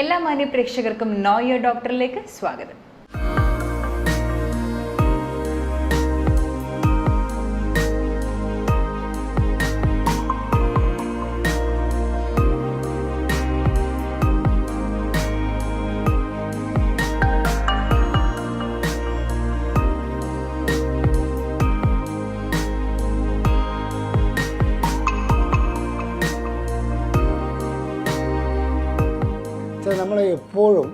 എല്ലാ മാന്യ പ്രേക്ഷകർക്കും നോയ ഡോക്ടറിലേക്ക് സ്വാഗതം. നമ്മൾ എപ്പോഴും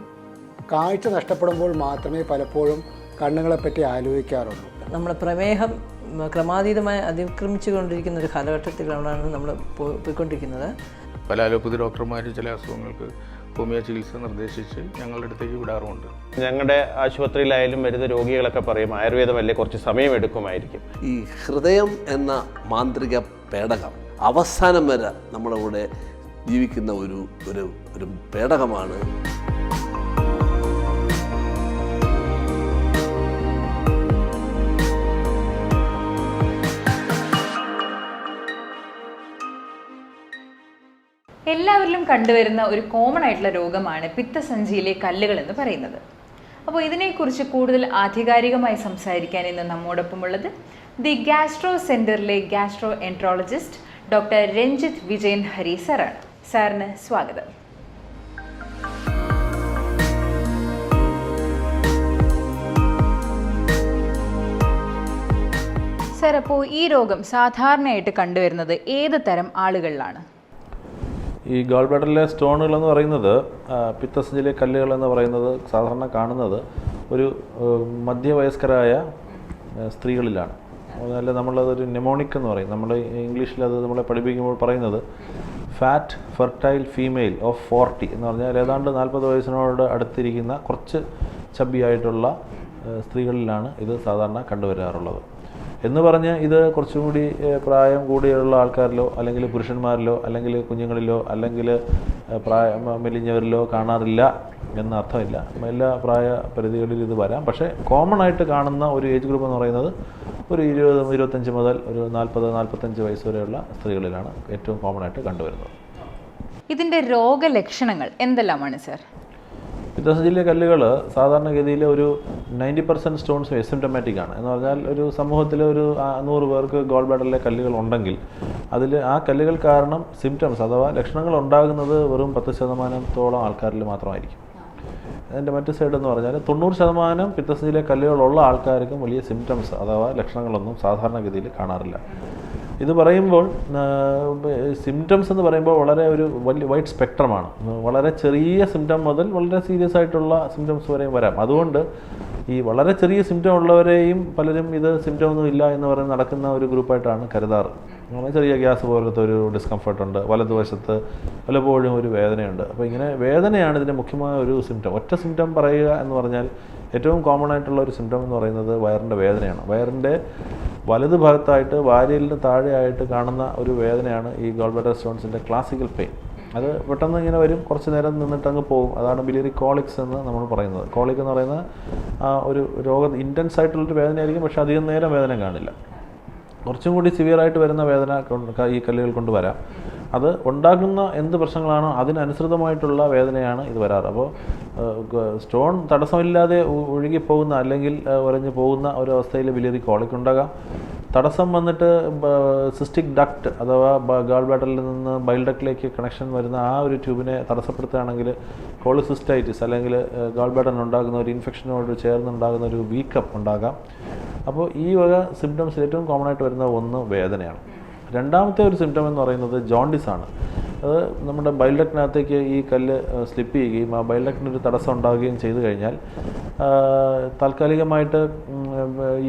കാഴ്ച നഷ്ടപ്പെടുമ്പോൾ മാത്രമേ പലപ്പോഴും കണ്ണുകളെപ്പറ്റി ആലോചിക്കാറുള്ളൂ. നമ്മുടെ പ്രമേഹം ക്രമാതീതമായി അതിക്രമിച്ചു കൊണ്ടിരിക്കുന്ന ഒരു കാലഘട്ടത്തിലാണ് നമ്മൾ പോയിക്കൊണ്ടിരിക്കുന്നത്. പല അലോപ്പതി ഡോക്ടർമാരും ചില അസുഖങ്ങൾക്ക് ഹോമിയോ ചികിത്സ നിർദ്ദേശിച്ച് ഞങ്ങളുടെ അടുത്തേക്ക് വിടാറുമുണ്ട്. ഞങ്ങളുടെ ആശുപത്രിയിലായാലും വരുന്ന രോഗികളൊക്കെ പറയും ആയുർവേദമല്ലേ കുറച്ച് സമയം എടുക്കുമായിരിക്കും ഈ ഹൃദയം എന്ന മാന്ത്രിക പേടകം അവസാനം വരെ നമ്മുടെ കൂടെ ജീവിക്കുന്ന ഒരു ഒരു ഒരു പേടകമാണ്. എല്ലാവരിലും കണ്ടുവരുന്ന ഒരു കോമൺ ആയിട്ടുള്ള രോഗമാണ് പിത്തസഞ്ചിയിലെ കല്ലുകൾ എന്ന് പറയുന്നത്. അപ്പോൾ ഇതിനെക്കുറിച്ച് കൂടുതൽ ആധികാരികമായി സംസാരിക്കാൻ ഇന്ന് നമ്മോടൊപ്പമുള്ളത് ദി ഗാസ്ട്രോ സെന്ററിലെ gastroenterologist doctor Ranjith Vijayan Hari സാറാണ്. സാറിന് സ്വാഗതം. അപ്പോൾ ഈ രോഗം സാധാരണയായിട്ട് കണ്ടുവരുന്നത് ഏത് തരം ആളുകളിലാണ്? ഈ ഗോൾ ബ്ലാഡറിലെ സ്റ്റോണുകൾ എന്ന് പറയുന്നത് പിത്തസഞ്ചിലെ കല്ലുകൾ എന്ന് പറയുന്നത് സാധാരണ കാണുന്നത് ഒരു മധ്യവയസ്കരായ സ്ത്രീകളിലാണ്. അതല്ല നമ്മളതൊരു നെമോണിക് എന്ന് പറയും. നമ്മൾ ഇംഗ്ലീഷിൽ അത് നമ്മളെ പഠിപ്പിക്കുമ്പോൾ പറയുന്നത് fat fertile female of forty എന്ന് പറഞ്ഞാൽ ഏതാണ്ട് നാൽപ്പത് വയസ്സിനോട് അടുത്തിരിക്കുന്ന കുറച്ച് ചബ്ബിയായിട്ടുള്ള സ്ത്രീകളിലാണ് ഇത് സാധാരണ കണ്ടുവരാറുള്ളത്. എന്ന് പറഞ്ഞ് ഇത് കുറച്ചും കൂടി പ്രായം കൂടിയുള്ള ആൾക്കാരിലോ അല്ലെങ്കിൽ പുരുഷന്മാരിലോ അല്ലെങ്കിൽ കുഞ്ഞുങ്ങളിലോ അല്ലെങ്കിൽ പ്രായം മെലിഞ്ഞവരിലോ കാണാറില്ല എന്ന അർത്ഥമില്ല എല്ലാ പ്രായ പരിധികളിൽ ഇത് വരാം. പക്ഷേ കോമൺ ആയിട്ട് കാണുന്ന ഒരു ഏജ് ഗ്രൂപ്പ് എന്ന് പറയുന്നത് ഒരു ഇരുപത് ഇരുപത്തഞ്ച് മുതൽ ഒരു നാൽപ്പത് നാൽപ്പത്തഞ്ച് വയസ്സ് വരെയുള്ള സ്ത്രീകളിലാണ് ഏറ്റവും കോമൺ ആയിട്ട് കണ്ടുവരുന്നത്. ഇതിന്റെ രോഗലക്ഷണങ്ങൾ എന്തെല്ലാമാണ് സാർ? പിത്തസഞ്ചിയിലെ കല്ലുകൾ സാധാരണഗതിയിൽ ഒരു നയന്റി പെർസെന്റ് സ്റ്റോൺസ് എസിംറ്റമാറ്റിക് ആണ്. എന്ന് പറഞ്ഞാൽ ഒരു സമൂഹത്തിൽ ഒരു നൂറ് പേർക്ക് ഗോൾ ബ്ലാഡറിലെ കല്ലുകൾ ഉണ്ടെങ്കിൽ അതിൽ ആ കല്ലുകൾ കാരണം സിംറ്റംസ് അഥവാ ലക്ഷണങ്ങൾ ഉണ്ടാകുന്നത് വെറും പത്ത് ശതമാനത്തോളം ആൾക്കാരിൽ മാത്രമായിരിക്കും. അതിന്റെ മറ്റു സൈഡ് എന്ന് പറഞ്ഞാൽ തൊണ്ണൂറ് ശതമാനം പിത്തസഞ്ചിയിലെ കല്ലുകളുള്ള ആൾക്കാർക്കും വലിയ സിംറ്റംസ് അഥവാ ലക്ഷണങ്ങളൊന്നും സാധാരണഗതിയിൽ കാണാറില്ല. ഇത് പറയുമ്പോൾ സിംറ്റംസ് എന്ന് പറയുമ്പോൾ വളരെ ഒരു വലിയ വൈഡ് സ്പെക്ട്രമാണ് വളരെ ചെറിയ സിംറ്റം മുതൽ വളരെ സീരിയസ് ആയിട്ടുള്ള സിംറ്റംസ് വരെയും വരാം. അതുകൊണ്ട് ഈ വളരെ ചെറിയ സിംറ്റം ഉള്ളവരെയും പലരും ഇത് സിംറ്റം ഒന്നും ഇല്ല എന്ന് പറഞ്ഞ് നടക്കുന്ന ഒരു ഗ്രൂപ്പായിട്ടാണ് കരുതാറ്. ചെറിയ ഗ്യാസ് പോലത്തെ ഒരു ഡിസ്കംഫർട്ടുണ്ട് വലതുവശത്ത് പലപ്പോഴും ഒരു വേദനയുണ്ട്. അപ്പോൾ ഇങ്ങനെ വേദനയാണ് ഇതിന്റെ മുഖ്യമായ ഒരു സിംറ്റം ഒറ്റ സിംറ്റം പറയുക എന്ന് പറഞ്ഞാൽ ഏറ്റവും കോമൺ ആയിട്ടുള്ള ഒരു സിംറ്റം എന്ന് പറയുന്നത് വയറിന്റെ വേദനയാണ്. വയറിന്റെ വലത് ഭാഗത്തായിട്ട് വാരിയലിന് താഴെയായിട്ട് കാണുന്ന ഒരു വേദനയാണ് ഈ ഗോൾബഡർ സ്റ്റോൺസിന്റെ ക്ലാസിക്കൽ പെയിൻ അത് പെട്ടെന്ന് ഇങ്ങനെ വരും കുറച്ച് നേരം നിന്നിട്ട് അങ്ങ് പോകും. അതാണ് ബിലിയറി കോളിക്സ് എന്ന് നമ്മൾ പറയുന്നത്. കോളിക് എന്ന് പറയുന്ന ഒരു രോഗം ഇന്റൻസ് ആയിട്ടുള്ളൊരു വേദനയായിരിക്കും പക്ഷേ അധികം നേരം വേദന കാണില്ല. കുറച്ചും കൂടി സിവിയറായിട്ട് വരുന്ന വേദന ഈ കല്ലുകൾ കൊണ്ട് വരാം. അത് ഉണ്ടാക്കുന്ന എന്ത് പ്രശ്നങ്ങളാണോ അതിനനുസൃതമായിട്ടുള്ള വേദനയാണ് ഇത് വരാറ്. അപ്പോൾ സ്റ്റോൺ തടസ്സമില്ലാതെ ഒഴുകിപ്പോകുന്ന അല്ലെങ്കിൽ ഉരഞ്ഞു പോകുന്ന ഒരു അവസ്ഥയിൽ വലിയൊരു കോളിക് ഉണ്ടാകാം. തടസ്സം വന്നിട്ട് സിസ്റ്റിക് ഡക്റ്റ് അഥവാ ഗാൾ ബാഡറിൽ നിന്ന് ബൈൽ ഡക്റ്റിലേക്ക് കണക്ഷൻ വരുന്ന ആ ഒരു ട്യൂബിനെ തടസ്സപ്പെടുത്തുകയാണെങ്കിൽ കോളിസിസ്റ്റൈറ്റിസ് അല്ലെങ്കിൽ ഗാൾ ഉണ്ടാകുന്ന ഒരു ഇൻഫെക്ഷനോട് ചേർന്നുണ്ടാകുന്ന ഒരു വീക്കപ്പ് ഉണ്ടാകാം. അപ്പോൾ ഈ വക സിംറ്റംസ് ഏറ്റവും കോമൺ ആയിട്ട് വരുന്ന ഒന്ന് വേദനയാണ്. രണ്ടാമത്തെ ഒരു സിംറ്റം എന്ന് പറയുന്നത് ജോണ്ടിസ് ആണ്. അത് നമ്മുടെ ബൈൽഡക്റ്റിനകത്തേക്ക് ഈ കല്ല് സ്ലിപ്പ് ചെയ്യുകയും ആ ഒരു തടസ്സം ഉണ്ടാവുകയും ചെയ്തു കഴിഞ്ഞാൽ താൽക്കാലികമായിട്ട്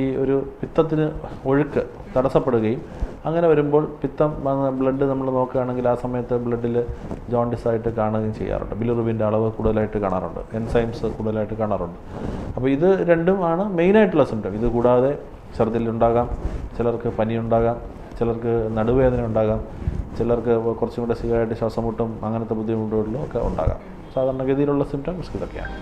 ഈ ഒരു പിത്തത്തിന് ഒഴുക്ക് തടസ്സപ്പെടുകയും അങ്ങനെ വരുമ്പോൾ പിത്തം ബ്ലഡ് നമ്മൾ നോക്കുകയാണെങ്കിൽ ആ സമയത്ത് ബ്ലഡിൽ ജോണ്ടിസ് ആയിട്ട് കാണുകയും ചെയ്യാറുണ്ട്. ബിലിറുബിന്റെ അളവ് കൂടുതലായിട്ട് കാണാറുണ്ട്. എൻസൈംസ് കൂടുതലായിട്ട് കാണാറുണ്ട്. അപ്പോൾ ഇത് രണ്ടും ആണ് മെയിനായിട്ടുള്ള സിംറ്റം ഇത് കൂടാതെ ഛർദിലുണ്ടാകാം ചിലർക്ക് പനിയുണ്ടാകാം ചിലർക്ക് നടുവേദന ഉണ്ടാകാം ചിലർക്ക് കുറച്ചും കൂടെ സിഗായിട്ട് ശ്വാസം മുട്ടും അങ്ങനത്തെ ബുദ്ധിമുട്ടുകളിലും ഒക്കെ ഉണ്ടാകാം. സാധാരണഗതിയിലുള്ള സിംറ്റംസ് ഇതൊക്കെയാണ്.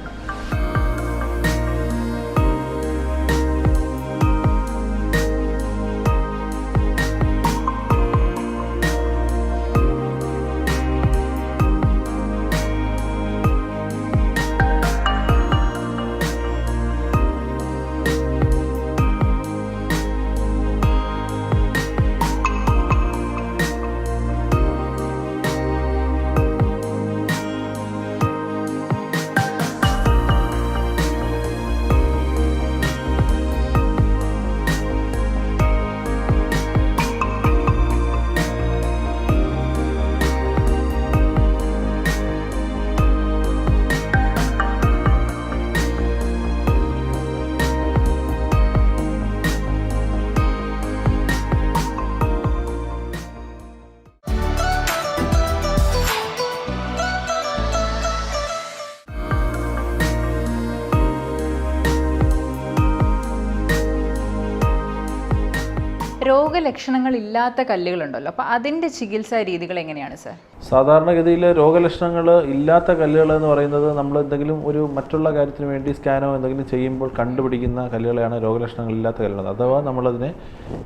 രോഗലക്ഷണങ്ങൾ ഇല്ലാത്ത കല്ലുകളുണ്ടല്ലോ. അപ്പോൾ അതിന്റെ ചികിത്സാ രീതികൾ എങ്ങനെയാണ് സർ? സാധാരണഗതിയിൽ രോഗലക്ഷണങ്ങൾ ഇല്ലാത്ത കല്ലുകൾ എന്ന് പറയുന്നത് നമ്മൾ എന്തെങ്കിലും ഒരു മറ്റുള്ള കാര്യത്തിന് വേണ്ടി സ്കാനോ എന്തെങ്കിലും ചെയ്യുമ്പോൾ കണ്ടുപിടിക്കുന്ന കല്ലുകളെയാണ് രോഗലക്ഷണങ്ങൾ ഇല്ലാത്ത കല്ലുകൾ. അഥവാ നമ്മളതിനെ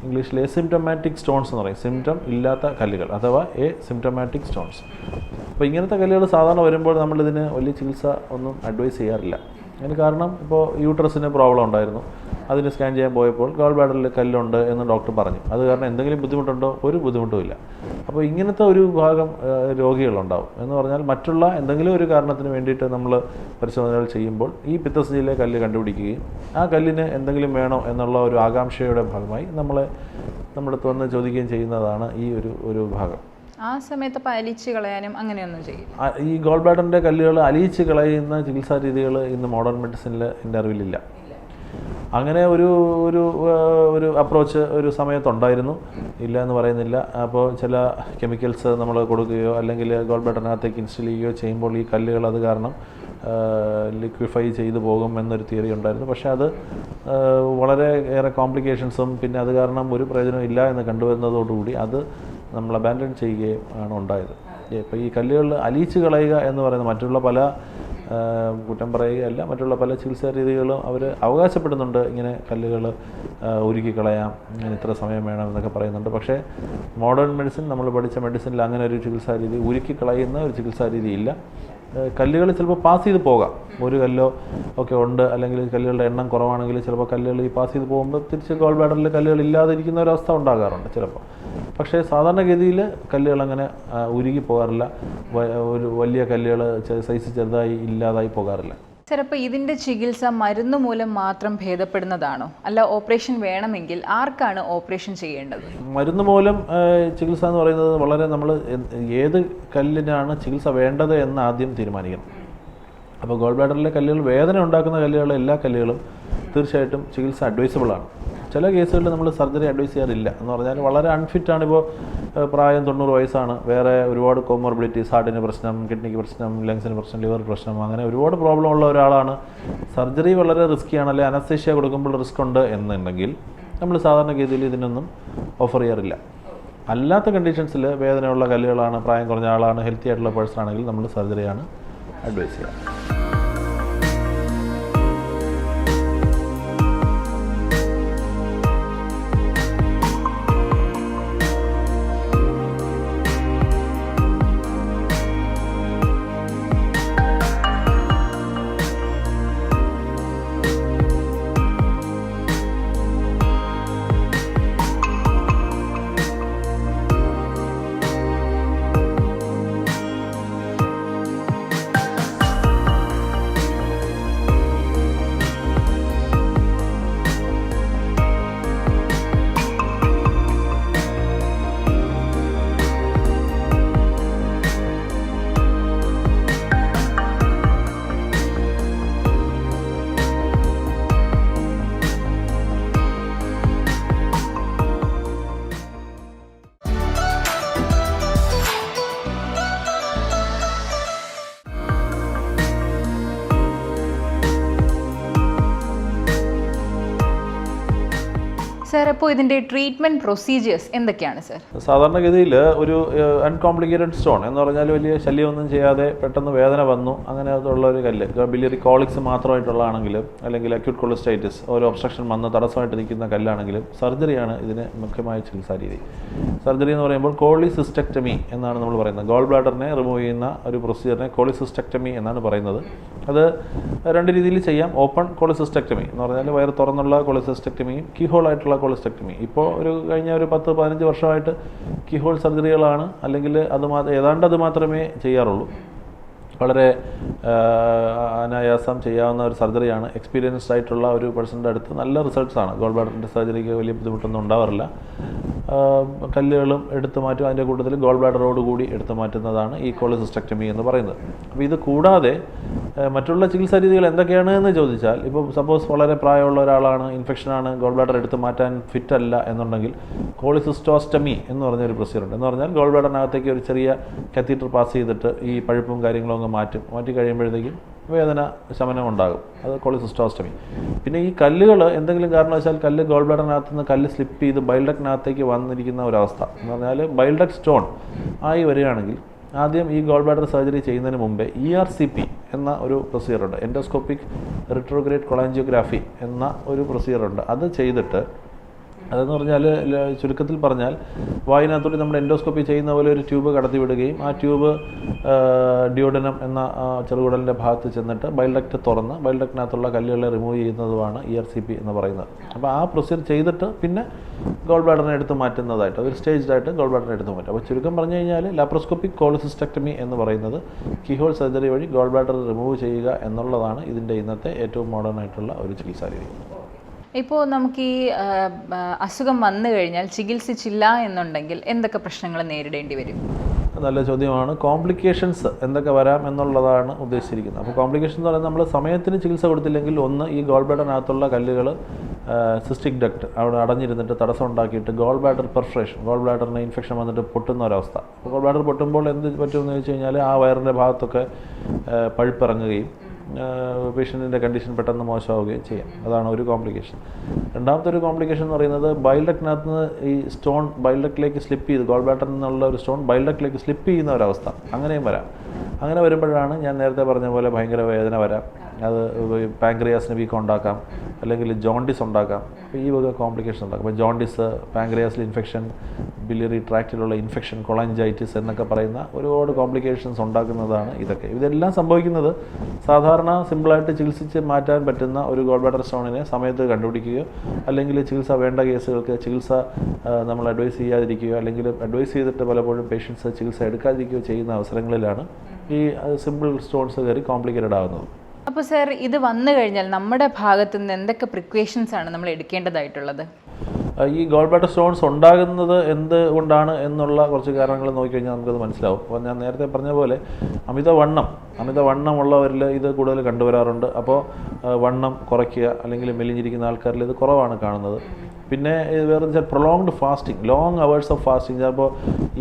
ഇംഗ്ലീഷിൽ സിംറ്റമാറ്റിക് സ്റ്റോൺസ് എന്ന് പറയും. സിംറ്റം ഇല്ലാത്ത കല്ലുകൾ അഥവാ എ സിംറ്റമാറ്റിക് സ്റ്റോൺസ് അപ്പോൾ ഇങ്ങനത്തെ കല്ലുകൾ സാധാരണ വരുമ്പോൾ നമ്മളിതിന് വലിയ ചികിത്സ ഒന്നും അഡ്വൈസ് ചെയ്യാറില്ല. അതിന് കാരണം ഇപ്പോൾ യൂട്രസിന് പ്രോബ്ലം ഉണ്ടായിരുന്നു. അതിന് സ്കാൻ ചെയ്യാൻ പോയപ്പോൾ ഗോൾ ബാഡറിൽ കല്ലുണ്ട് എന്ന് ഡോക്ടർ പറഞ്ഞു. അത് കാരണം എന്തെങ്കിലും ബുദ്ധിമുട്ടുണ്ടോ? ഒരു ബുദ്ധിമുട്ടും ഇല്ല അപ്പോൾ ഇങ്ങനത്തെ ഒരു വിഭാഗം രോഗികളുണ്ടാവും എന്ന് പറഞ്ഞാൽ മറ്റുള്ള എന്തെങ്കിലും ഒരു കാരണത്തിന് വേണ്ടിയിട്ട് നമ്മൾ പരിശോധനകൾ ചെയ്യുമ്പോൾ ഈ പിത്തസഞ്ചിയിലെ കല്ല് കണ്ടുപിടിക്കുകയും ആ കല്ലിന് എന്തെങ്കിലും വേണോ എന്നുള്ള ഒരു ആകാംക്ഷയുടെ ഭാഗമായി നമ്മളെ നമ്മുടെ വന്ന് ചോദിക്കുകയും ചെയ്യുന്നതാണ് ഈ ഒരു ഒരു ഭാഗം. ആ സമയത്ത് അലിച്ച് കളയാനും അങ്ങനെയൊന്നും ചെയ്യും ഈ ഗോൾ ബ്ലാഡറിന്റെ കല്ലുകൾ അലിയിച്ച് കളയുന്ന ചികിത്സാ രീതികൾ ഇന്ന് മോഡേൺ മെഡിസിനിൽ എന്റെ അറിവിലില്ല. അങ്ങനെ ഒരു ഒരു ഒരു അപ്രോച്ച് ഒരു സമയത്തുണ്ടായിരുന്നു. ഇല്ല എന്ന് പറയുന്നില്ല. അപ്പോൾ ചില കെമിക്കൽസ് നമ്മൾ കൊടുക്കുകയോ അല്ലെങ്കിൽ ഗോൾ ബ്ലാഡറിനകത്തേക്ക് ഇൻസ്റ്റൽ ചെയ്യുകയോ ചെയ്യുമ്പോൾ ഈ കല്ലുകൾ അത് കാരണം ലിക്വിഫൈ ചെയ്തു പോകും എന്നൊരു തിയറി ഉണ്ടായിരുന്നു. പക്ഷേ അത് വളരെ ഏറെ കോംപ്ലിക്കേഷൻസും പിന്നെ അത് കാരണം ഒരു പ്രയോജനം ഇല്ല എന്ന് കണ്ടുവരുന്നതോടുകൂടി അത് നമ്മൾ അബാൻഡൺ ചെയ്യുകയും ആണ് ഉണ്ടായത്. ഇപ്പോൾ ഈ കല്ലുകളിൽ അലിയിച്ച് കളയുക എന്ന് പറയുന്ന മറ്റുള്ള പല കുറ്റം പറയുകയല്ല. മറ്റുള്ള പല ചികിത്സാ രീതികളും അവർ അവകാശപ്പെടുന്നുണ്ട്. ഇങ്ങനെ കല്ലുകൾ ഉരുക്കി കളയാം ഇങ്ങനെ ഇത്ര സമയം വേണം എന്നൊക്കെ പറയുന്നുണ്ട്. പക്ഷേ മോഡേൺ മെഡിസിൻ നമ്മൾ പഠിച്ച മെഡിസിനിൽ അങ്ങനെ ഒരു ചികിത്സാ രീതി ഉരുക്കി ഒരു ചികിത്സാ രീതി ഇല്ല കല്ലുകൾ ചിലപ്പോൾ പാസ് ചെയ്ത് പോകാം. ഒരു കല്ലോ ഒക്കെ ഉണ്ട് അല്ലെങ്കിൽ കല്ലുകളുടെ എണ്ണം കുറവാണെങ്കിൽ ചിലപ്പോൾ കല്ലുകൾ ഈ പാസ് ചെയ്ത് പോകുമ്പോൾ തിരിച്ച് ഗോൾ ബാഡറിൽ കല്ലുകൾ ഇല്ലാതിരിക്കുന്ന ഒരവസ്ഥ ഉണ്ടാകാറുണ്ട് ചിലപ്പോൾ പക്ഷേ സാധാരണഗതിയിൽ കല്ലുകൾ അങ്ങനെ ഉരുകി പോകാറില്ല. ഒരു വലിയ കല്ലുകൾ സൈസ് ചെറുതായി ഇല്ലാതായി പോകാറില്ല. സർ അപ്പോൾ ഇതിന്റെ ചികിത്സ മരുന്ന് മൂലം മാത്രം ഭേദപ്പെടുന്നതാണോ? അല്ല ഓപ്പറേഷൻ വേണമെങ്കിൽ ആർക്കാണ് ഓപ്പറേഷൻ ചെയ്യേണ്ടത്? മരുന്ന് മൂലം ചികിത്സ എന്ന് പറയുന്നത് വളരെ നമ്മൾ ഏത് കല്ലിനാണ് ചികിത്സ വേണ്ടത് എന്ന് ആദ്യം തീരുമാനിക്കണം. അപ്പോൾ ഗോൾ ബ്ലാഡറിലെ കല്ലുകൾ വേദന ഉണ്ടാക്കുന്ന കല്ലുകൾ എല്ലാ കല്ലുകളും തീർച്ചയായിട്ടും ചികിത്സ അഡ്വൈസബിൾ ആണ്. ചില കേസുകളിൽ നമ്മൾ സർജറി അഡ്വൈസ് ചെയ്യാറില്ല എന്ന് പറഞ്ഞാൽ വളരെ അൺഫിറ്റ് ആണ് ഇപ്പോൾ പ്രായം തൊണ്ണൂറ് വയസ്സാണ്. വേറെ ഒരുപാട് കോമോർബിലിറ്റീസ് ഹാർട്ടിന് പ്രശ്നം കിഡ്നിക്ക് പ്രശ്നം ലങ്സിന് പ്രശ്നം ലിവർ പ്രശ്നം അങ്ങനെ ഒരുപാട് പ്രോബ്ലം ഉള്ള ഒരാളാണ്. സർജറി വളരെ റിസ്ക്കിയാണ് അല്ലെങ്കിൽ അനസ്തേഷ്യ കൊടുക്കുമ്പോൾ റിസ്ക് ഉണ്ട് എന്നുണ്ടെങ്കിൽ നമ്മൾ സാധാരണഗതിയിൽ ഇതിനൊന്നും ഓഫർ ചെയ്യാറില്ല. അല്ലാത്ത കണ്ടീഷൻസിൽ വേദനയുള്ള കല്ലുകളാണ് പ്രായം കുറഞ്ഞ ആളാണ് ഹെൽത്തി ആയിട്ടുള്ള പേഴ്സൺ ആണെങ്കിൽ നമ്മൾ സർജറിയാണ് അഡ്വൈസ് ചെയ്യുക സർ അപ്പോൾ ഇതിന്റെ ട്രീറ്റ്മെന്റ് പ്രൊസീജിയേഴ്സ് എന്തൊക്കെയാണ് സർ? സാധാരണഗതിയിൽ ഒരു അൺകോംപ്ലിക്കേറ്റഡ് സ്റ്റോൺ എന്ന് പറഞ്ഞാൽ വലിയ ശല്യമൊന്നും ചെയ്യാതെ പെട്ടെന്ന് വേദന വന്നു. അങ്ങനെ അതുള്ള ഒരു കല്ല്. ബില്ലിയറി കോളിക്സ് മാത്രമായിട്ടുള്ളതാണെങ്കിലും അല്ലെങ്കിൽ അക്യൂട്ട് കൊളസ്റ്റൈറ്റിസ് ഒരു ഒബ്സ്ട്രക്ഷൻ വന്ന് തടസ്സമായിട്ട് നിൽക്കുന്ന കല്ലാണെങ്കിലും സർജറിയാണ് ഇതിന് മുഖ്യമായ ചികിത്സാ രീതി. സർജറി എന്ന് പറയുമ്പോൾ കോളിസിസ്റ്റക്ടമി എന്നാണ് നമ്മൾ പറയുന്നത്. ഗോൾ ബ്ലാഡറിനെ റിമൂവ് ചെയ്യുന്ന ഒരു പ്രൊസീജിയറിനെ കോളിസിസ്റ്റക്ടമി എന്നാണ് പറയുന്നത്. അത് രണ്ട് രീതിയിൽ ചെയ്യാം. ഓപ്പൺ കോളിസിസ്റ്റക്ടമി എന്ന് പറഞ്ഞാൽ വയറ് തുറന്നുള്ള കോളിസിസ്റ്റക്ടമിയും കീഹോൾ ആയിട്ടുള്ള കോളിസ്റ്റക്ടമി ഇപ്പോൾ ഒരു കഴിഞ്ഞ ഒരു പത്ത് പതിനഞ്ച് വർഷമായിട്ട് കീഹോൾ സർജറികളാണ്. അല്ലെങ്കിൽ അത് ഏതാണ്ട് അത് മാത്രമേ ചെയ്യാറുള്ളൂ. വളരെ അനായാസം ചെയ്യാവുന്ന ഒരു സർജറിയാണ്. എക്സ്പീരിയൻസ്ഡ് ആയിട്ടുള്ള ഒരു പേഴ്സണിന്റെ അടുത്ത് നല്ല റിസൾട്ട്സാണ് ഗോൾ ബ്ലാഡറിന്റെ സർജറിക്ക് വലിയ ബുദ്ധിമുട്ടൊന്നും ഉണ്ടാവാറില്ല. കല്ലുകളും എടുത്തു മാറ്റും. അതിന്റെ കൂട്ടത്തിൽ ഗോൾ ബ്ലാഡറോട് കൂടി എടുത്തു മാറ്റുന്നതാണ് ഈ കോളിസിസ്റ്റക്ടമി എന്ന് പറയുന്നത്. അപ്പോൾ ഇത് കൂടാതെ മറ്റുള്ള ചികിത്സാ രീതികൾ എന്തൊക്കെയാണ് എന്ന് ചോദിച്ചാൽ ഇപ്പോൾ സപ്പോസ് വളരെ പ്രായമുള്ള ഒരാളാണ് ഇൻഫെക്ഷനാണ് ഗോൾ ബ്ലാഡർ എടുത്ത് മാറ്റാൻ ഫിറ്റ് അല്ല എന്നുണ്ടെങ്കിൽ കോളിസിസ്റ്റോസ്റ്റമി എന്ന് പറഞ്ഞൊരു പ്രൊസീജിയർ ഉണ്ട്. എന്ന് പറഞ്ഞാൽ ഗോൾ ബ്ലാഡറിനകത്തേക്ക് ഒരു ചെറിയ കത്തീറ്റർ പാസ് ചെയ്തിട്ട് ഈ പഴുപ്പും കാര്യങ്ങളും അങ്ങ് മാറ്റും. മാറ്റി കഴിയുമ്പോഴത്തേക്കും വേദന ശമനം ഉണ്ടാകും. അത് കോളിസിസ്റ്റോസ്റ്റമി പിന്നെ ഈ കല്ലുകൾ എന്തെങ്കിലും കാരണവശാൽ കല്ല് ഗോൾ ബ്ലാഡറിനകത്ത് നിന്ന് കല്ല് സ്ലിപ്പ് ചെയ്ത് ബൈൽഡക്കിനകത്തേക്ക് വന്നിരിക്കുന്ന ഒരവസ്ഥ. എന്ന് പറഞ്ഞാൽ ബൈൽഡക് സ്റ്റോൺ ആയി വരികയാണെങ്കിൽ ആദ്യം ഈ ഗോൾ ബ്ലാഡർ സർജറി ചെയ്യുന്നതിന് മുമ്പേ ഇ ആർ സി പി എന്ന ഒരു പ്രൊസീജിയറുണ്ട് എൻഡോസ്കോപ്പിക് റിട്രോഗ്രേറ്റ് കൊളാൻജിയോഗ്രാഫി എന്ന ഒരു പ്രൊസീജിയറുണ്ട് അത് ചെയ്തിട്ട് അതെന്ന് പറഞ്ഞാൽ ചുരുക്കത്തിൽ പറഞ്ഞാൽ വായിനകത്തോട്ട് നമ്മൾ എൻഡോസ്കോപ്പി ചെയ്യുന്ന പോലെ ഒരു ട്യൂബ് കടത്തി വിടുകയും ആ ട്യൂബ് ഡ്യൂഡനം എന്ന ചെറുകുടലിന്റെ ഭാഗത്ത് ചെന്നിട്ട് ബൈൽഡക്റ്റ് തുറന്ന് ബൈൽഡക്റ്റിനകത്തുള്ള കല്ലുകളെ റിമൂവ് ചെയ്യുന്നതുമാണ് ഇ ആർ സി പി എന്ന് പറയുന്നത്. അപ്പോൾ ആ പ്രൊസീജിയർ ചെയ്തിട്ട് പിന്നെ ഗോൾ ബ്ലാഡറിനെ എടുത്ത് മാറ്റുന്നതായിട്ട് ഒരു സ്റ്റേജ്ഡ് ആയിട്ട് ഗോൾ ബ്ലാഡറിനെ എടുത്ത് മാറ്റും. അപ്പോൾ ചുരുക്കം പറഞ്ഞു കഴിഞ്ഞാൽ ലാപ്രോസ്കോപ്പിക് കോളിസിസ്റ്റക്ടമി എന്ന് പറയുന്നത് കീഹോൾ സർജറി വഴി ഗോൾ ബ്ലാഡർ റിമൂവ് ചെയ്യുക എന്നുള്ളതാണ് ഇതിന്റെ ഇന്നത്തെ ഏറ്റവും മോഡേൺ ആയിട്ടുള്ള ഒരു ചികിത്സാ രീതി ഇപ്പോൾ നമുക്ക് ഈ അസുഖം വന്നു കഴിഞ്ഞാൽ ചികിത്സിച്ചില്ല എന്നുണ്ടെങ്കിൽ എന്തൊക്കെ പ്രശ്നങ്ങൾ നേരിടേണ്ടി വരും? നല്ല ചോദ്യമാണ്. കോംപ്ലിക്കേഷൻസ് എന്തൊക്കെ വരാം എന്നുള്ളതാണ് ഉദ്ദേശിച്ചിരിക്കുന്നത്. അപ്പോൾ കോംപ്ലിക്കേഷൻ എന്ന് പറയുന്നത് നമ്മൾ സമയത്തിന് ചികിത്സ കൊടുത്തില്ലെങ്കിൽ ഒന്ന് ഈ ഗോൾ ബ്ലാഡറിനകത്തുള്ള കല്ലുകൾ സിസ്റ്റിക് ഡക്ട് അവിടെ അടഞ്ഞിരുന്നിട്ട് തടസ്സം ഉണ്ടാക്കിയിട്ട് ഗോൾ ബ്ലാഡർ പെർഫറേഷൻ ഗോൾ ബ്ലാഡറിന് ഇൻഫെക്ഷൻ വന്നിട്ട് പൊട്ടുന്ന ഒരവസ്ഥ അപ്പോൾ ഗോൾ ബ്ലാഡർ പൊട്ടുമ്പോൾ എന്ത് പറ്റുമെന്ന് ചോദിച്ചു കഴിഞ്ഞാൽ ആ വയറിന്റെ ഭാഗത്തൊക്കെ പഴുപ്പിറങ്ങുകയും പേഷ്യന്റിന്റെ കണ്ടീഷൻ പെട്ടെന്ന് മോശമാവുകയും ചെയ്യാം. അതാണ് ഒരു കോംപ്ലിക്കേഷൻ രണ്ടാമത്തെ ഒരു കോംപ്ലിക്കേഷൻ എന്ന് പറയുന്നത് ബൈൽഡക്കിനകത്ത് നിന്ന് ഈ സ്റ്റോൺ ബൈൽഡക്കിലേക്ക് സ്ലിപ്പ് ചെയ്ത് ഗോൾ ബാറ്റർ നിന്നുള്ള ഒരു സ്റ്റോൺ ബൈൽഡക്കിലേക്ക് സ്ലിപ്പ് ചെയ്യുന്ന ഒരവസ്ഥ. അങ്ങനെയും വരാം. അങ്ങനെ വരുമ്പോഴാണ് ഞാൻ നേരത്തെ പറഞ്ഞ പോലെ ഭയങ്കര വേദന വരാം. അത് പാങ്ക്രിയാസിന് വീക്കം ഉണ്ടാക്കാം. അല്ലെങ്കിൽ ജോണ്ടിസ് ഉണ്ടാക്കാം. അപ്പോൾ ഈ വക കോംപ്ലിക്കേഷൻ ഉണ്ടാക്കും. അപ്പോൾ ജോണ്ടിസ് പാങ്ക്രിയാസിൽ ഇൻഫെക്ഷൻ ബിലിയറി ട്രാക്റ്റിലുള്ള ഇൻഫെക്ഷൻ കൊളഞ്ചൈറ്റിസ് എന്നൊക്കെ പറയുന്ന ഒരുപാട് കോംപ്ലിക്കേഷൻസ് ഉണ്ടാക്കുന്നതാണ് ഇതൊക്കെ. ഇതെല്ലാം സംഭവിക്കുന്നത് സാധാരണ സിമ്പിളായിട്ട് ചികിത്സിച്ച് മാറ്റാൻ പറ്റുന്ന ഒരു ഗോൾ ബാഡർ സ്റ്റോണിനെ സമയത്ത് കണ്ടുപിടിക്കുകയോ അല്ലെങ്കിൽ ചികിത്സ വേണ്ട കേസുകൾക്ക് ചികിത്സ നമ്മൾ അഡ്വൈസ് ചെയ്യാതിരിക്കുകയോ അല്ലെങ്കിൽ അഡ്വൈസ് ചെയ്തിട്ട് പലപ്പോഴും പേഷ്യൻസ് ചികിത്സ എടുക്കാതിരിക്കുകയോ ചെയ്യുന്ന അവസരങ്ങളിലാണ് ഈ സിമ്പിൾ സ്റ്റോൺസ് കയറി കോംപ്ലിക്കേറ്റഡ് ആകുന്നത് അപ്പോൾ സർ ഇത് വന്നു കഴിഞ്ഞാൽ നമ്മുടെ ഭാഗത്തുനിന്ന് എന്തൊക്കെ പ്രിക്വേഷൻസ് ആണ് നമ്മൾ എടുക്കേണ്ടതായിട്ടുള്ളത്? ഈ ഗോൾ ബ്ലാഡർ സ്റ്റോൺസ് ഉണ്ടാകുന്നത് എന്തുകൊണ്ടാണ് എന്നുള്ള കുറച്ച് കാരണങ്ങൾ നോക്കിക്കഴിഞ്ഞാൽ നമുക്കത് മനസ്സിലാവും. അപ്പോൾ ഞാൻ നേരത്തെ പറഞ്ഞ പോലെ അമിതവണ്ണം അമിതവണ്ണമുള്ളവരിൽ ഇത് കൂടുതൽ കണ്ടുവരാറുണ്ട്. അപ്പോൾ വണ്ണം കുറയ്ക്കുക അല്ലെങ്കിൽ മെലിഞ്ഞിരിക്കുന്ന ആൾക്കാരിൽ ഇത് കുറവാണ് കാണുന്നത്. പിന്നെ വേറെ വെച്ചാൽ prolonged fasting long hours of fasting ചിലപ്പോൾ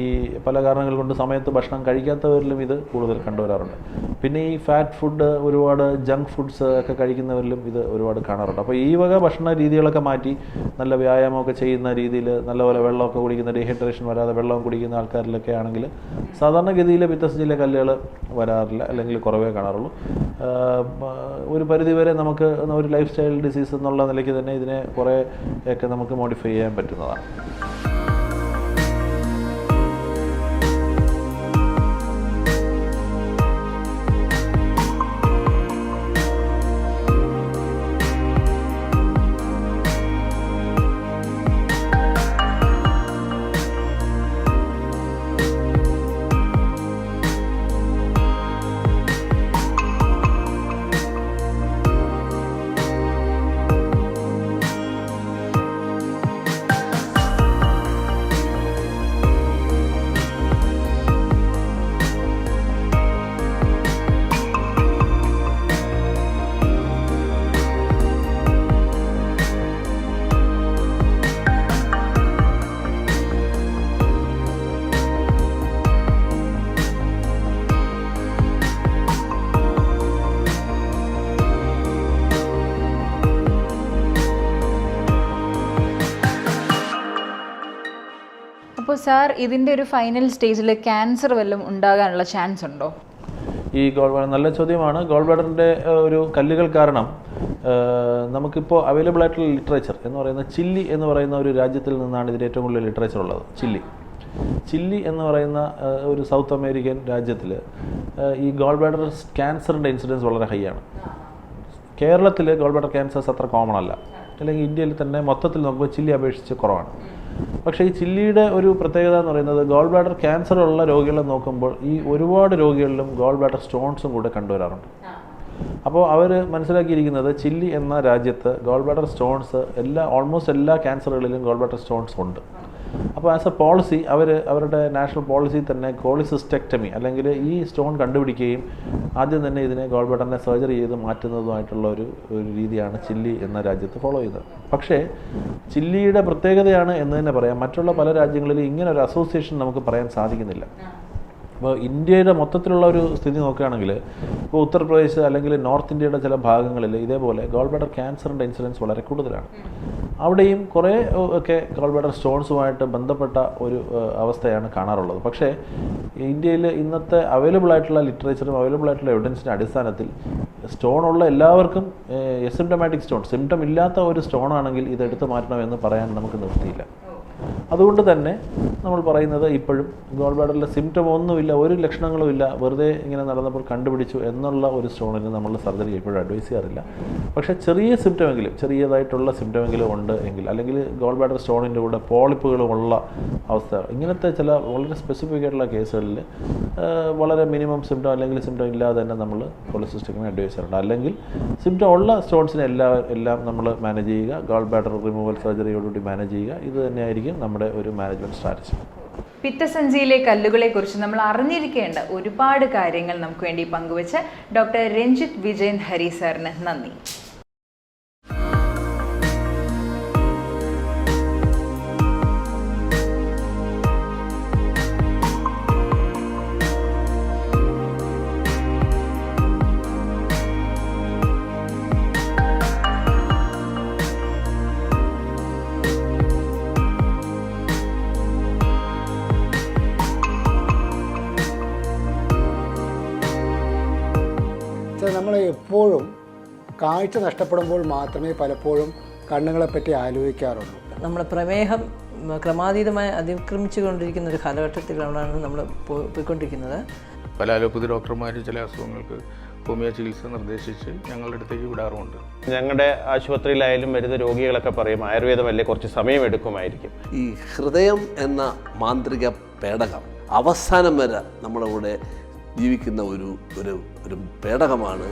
ഈ പല കാരണങ്ങൾ കൊണ്ട് സമയത്ത് ഭക്ഷണം കഴിക്കാത്തവരിലും ഇത് കൂടുതൽ കണ്ടുവരാറുണ്ട്. പിന്നെ ഈ ഫാറ്റ് ഫുഡ് ഒരുപാട് ജങ്ക് ഫുഡ്സ് ഒക്കെ കഴിക്കുന്നവരിലും ഇത് ഒരുപാട് കാണാറുണ്ട്. അപ്പോൾ ഈ വക ഭക്ഷണ രീതികളൊക്കെ മാറ്റി നല്ല വ്യായാമമൊക്കെ ചെയ്യുന്ന രീതിയിൽ നല്ലപോലെ വെള്ളമൊക്കെ കുടിക്കുന്ന ഡീഹൈഡ്രേഷൻ വരാതെ വെള്ളം കുടിക്കുന്ന ആൾക്കാരിലൊക്കെ ആണെങ്കിൽ സാധാരണഗതിയിൽ പിത്തസഞ്ചിയിലെ കല്ലുകൾ വരാറില്ല അല്ലെങ്കിൽ കുറവേ കാണാറുള്ളൂ. ഒരു പരിധിവരെ നമുക്ക് ഒരു ലൈഫ് സ്റ്റൈൽ ഡിസീസ് എന്നുള്ള നിലയ്ക്ക് തന്നെ ഇതിനെ കുറേ ഒക്കെ നമുക്ക് മോഡിഫൈ ചെയ്യാൻ പറ്റുന്നതാണ്. സാർ ഇതിന്റെ ഒരു ഫൈനൽ സ്റ്റേജിൽ ക്യാൻസർ വല്ലതും ഉണ്ടാകാനുള്ള ചാൻസ് ഉണ്ടോ? ഈ ഗോൾ നല്ല ചോദ്യമാണ്. ഗോൾ ബ്ലാഡറിന്റെ ഒരു കല്ലുകൾ കാരണം നമുക്കിപ്പോൾ അവൈലബിൾ ആയിട്ടുള്ള ലിറ്ററേച്ചർ എന്ന് പറയുന്ന ചില്ലി എന്ന് പറയുന്ന ഒരു രാജ്യത്തിൽ നിന്നാണ് ഇതിന്റെ ഏറ്റവും കൂടുതൽ ലിറ്ററേച്ചർ ഉള്ളത്. ചില്ലി. ചില്ലി എന്ന് പറയുന്ന ഒരു സൗത്ത് അമേരിക്കൻ രാജ്യത്തിൽ ഈ ഗോൾ ബ്ലാഡർ ക്യാൻസറിന്റെ ഇൻസിഡൻസ് വളരെ ഹൈ ആണ്. കേരളത്തിൽ ഗോൾ ബ്ലാഡർ ക്യാൻസേഴ്സ് അത്ര കോമൺ അല്ല. അല്ലെങ്കിൽ ഇന്ത്യയിൽ തന്നെ മൊത്തത്തിൽ നോക്കുമ്പോൾ ചില്ലി അപേക്ഷിച്ച് കുറവാണ്. പക്ഷേ ഈ ചില്ലിയുടെ ഒരു പ്രത്യേകത എന്ന് പറയുന്നത് ഗോൾ ബ്ലാഡർ ക്യാൻസർ ഉള്ള രോഗികളെ നോക്കുമ്പോൾ ഈ ഒരുപാട് രോഗികളിലും ഗോൾ ബ്ലാഡർ സ്റ്റോൺസും കൂടെ കണ്ടുവരാറുണ്ട്. അപ്പോൾ അവർ മനസ്സിലാക്കിയിരിക്കുന്നത് ചില്ലി എന്ന രാജ്യത്ത് ഗോൾ ബ്ലാഡർ സ്റ്റോൺസ് എല്ലാ ഓൾമോസ്റ്റ് എല്ലാ ക്യാൻസറുകളിലും ഗോൾ ബ്ലാഡർ സ്റ്റോൺസ് ഉണ്ട്. അപ്പോൾ ആസ് എ പോളിസി അവർ അവരുടെ നാഷണൽ പോളിസി തന്നെ കോളിസിസ്റ്റെക്ടമി അല്ലെങ്കിൽ ഈ സ്റ്റോൺ കണ്ടുപിടിക്കുകയും ആദ്യം തന്നെ ഇതിനെ ഗോൾ സർജറി ചെയ്ത് മാറ്റുന്നതുമായിട്ടുള്ള ഒരു ഒരു രീതിയാണ് ചില്ലി എന്ന രാജ്യത്ത് ഫോളോ ചെയ്തത് പക്ഷേ ചില്ലിയുടെ പ്രത്യേകതയാണ് എന്ന് തന്നെ പറയാം. മറ്റുള്ള പല രാജ്യങ്ങളിലും ഇങ്ങനെ ഒരു അസോസിയേഷൻ നമുക്ക് പറയാൻ സാധിക്കുന്നില്ല. ഇപ്പോൾ ഇന്ത്യയുടെ മൊത്തത്തിലുള്ള ഒരു സ്ഥിതി നോക്കുകയാണെങ്കിൽ ഇപ്പോൾ ഉത്തർപ്രദേശ് അല്ലെങ്കിൽ നോർത്ത് ഇന്ത്യയുടെ ചില ഭാഗങ്ങളിൽ ഇതേപോലെ ഗോൾ ബ്ലാഡർ ക്യാൻസറിന്റെ ഇൻസിഡൻസ് വളരെ കൂടുതലാണ്. അവിടെയും കുറേ ഒക്കെ ഗോൾ ബ്ലാഡർ സ്റ്റോൺസുമായിട്ട് ബന്ധപ്പെട്ട ഒരു അവസ്ഥയാണ് കാണാറുള്ളത്. പക്ഷേ ഇന്ത്യയിൽ ഇന്നത്തെ അവൈലബിൾ ആയിട്ടുള്ള ലിറ്ററേച്ചറും അവൈലബിൾ ആയിട്ടുള്ള എവിഡൻസിന്റെ അടിസ്ഥാനത്തിൽ സ്റ്റോൺ ഉള്ള എല്ലാവർക്കും എസിംറ്റമാറ്റിക് സ്റ്റോൺ സിംറ്റം ഇല്ലാത്ത ഒരു സ്റ്റോൺ ആണെങ്കിൽ ഇത് എടുത്തു മാറ്റണമെന്ന് പറയാൻ നമുക്ക് നിർത്തിയില്ല അതുകൊണ്ട് തന്നെ നമ്മൾ പറയുന്നത് ഇപ്പോഴും ഗോൾ ബ്ലാഡറിൽ സിംറ്റം ഒന്നുമില്ല ഒരു ലക്ഷണങ്ങളും ഇല്ല വെറുതെ ഇങ്ങനെ നടന്നപ്പോൾ കണ്ടുപിടിച്ചു എന്നുള്ള ഒരു സ്റ്റോണിന് നമ്മൾ സർജറി എപ്പോഴും അഡ്വൈസ് ചെയ്യാറില്ല. പക്ഷേ ചെറിയ സിംറ്റമെങ്കിലും ചെറിയതായിട്ടുള്ള സിംറ്റമെങ്കിലും ഉണ്ട് എങ്കിൽ അല്ലെങ്കിൽ ഗോൾ ബാഡർ സ്റ്റോണിന്റെ കൂടെ പോളിപ്പുകളുമുള്ള അവസ്ഥ ഇങ്ങനത്തെ ചില വളരെ സ്പെസിഫിക് ആയിട്ടുള്ള കേസുകളിൽ വളരെ മിനിമം സിംറ്റം അല്ലെങ്കിൽ സിംറ്റം ഇല്ലാതെ തന്നെ നമ്മൾ പോളിസിസ്റ്റിക്കിനെ അഡ്വൈസ് ചെയ്യാറുണ്ട്. അല്ലെങ്കിൽ സിംറ്റം ഉള്ള സ്റ്റോൺസിനെ എല്ലാ എല്ലാം നമ്മൾ മാനേജ് ചെയ്യുക ഗോൾ ബാഡർ റിമൂവൽ സർജറിയോടുകൂടി മാനേജ് ചെയ്യുക ഇത് തന്നെയായിരിക്കും നമ്മുടെ ഒരു മാനേജ്മെന്റ് സ്ട്രാറ്റജി പിത്തസഞ്ചിയിലെ കല്ലുകളെ കുറിച്ച് നമ്മൾ അറിഞ്ഞിരിക്കേണ്ട ഒരുപാട് കാര്യങ്ങൾ നമുക്ക് വേണ്ടി പങ്കുവച്ച് ഡോക്ടർ രഞ്ജിത്ത് വിജയൻ ഹരി സാറിന് നന്ദി. കാഴ്ച നഷ്ടപ്പെടുമ്പോൾ മാത്രമേ പലപ്പോഴും കണ്ണുകളെപ്പറ്റി ആലോചിക്കാറുള്ളൂ. നമ്മുടെ പ്രമേഹം ക്രമാതീതമായി അതിക്രമിച്ചു കൊണ്ടിരിക്കുന്ന ഒരു കാലഘട്ടത്തിലാണ് നമ്മൾ പോയിക്കൊണ്ടിരിക്കുന്നത്. പല അലോപ്പതി ഡോക്ടർമാർ ചില അസുഖങ്ങൾക്ക് ഹോമിയോ ചികിത്സ നിർദ്ദേശിച്ച് ഞങ്ങളുടെ അടുത്തേക്ക് വിടാറുമുണ്ട്. ഞങ്ങളുടെ ആശുപത്രിയിലായാലും വരുന്ന രോഗികളൊക്കെ പറയും ആയുർവേദം ആയുർവേദമല്ലേ കുറച്ച് സമയം എടുക്കുമായിരിക്കും ഈ ഹൃദയം എന്ന മാന്ത്രിക പേടകം അവസാനം വരെ നമ്മുടെ കൂടെ ജീവിക്കുന്ന ഒരു ഒരു ഒരു പേടകമാണ്.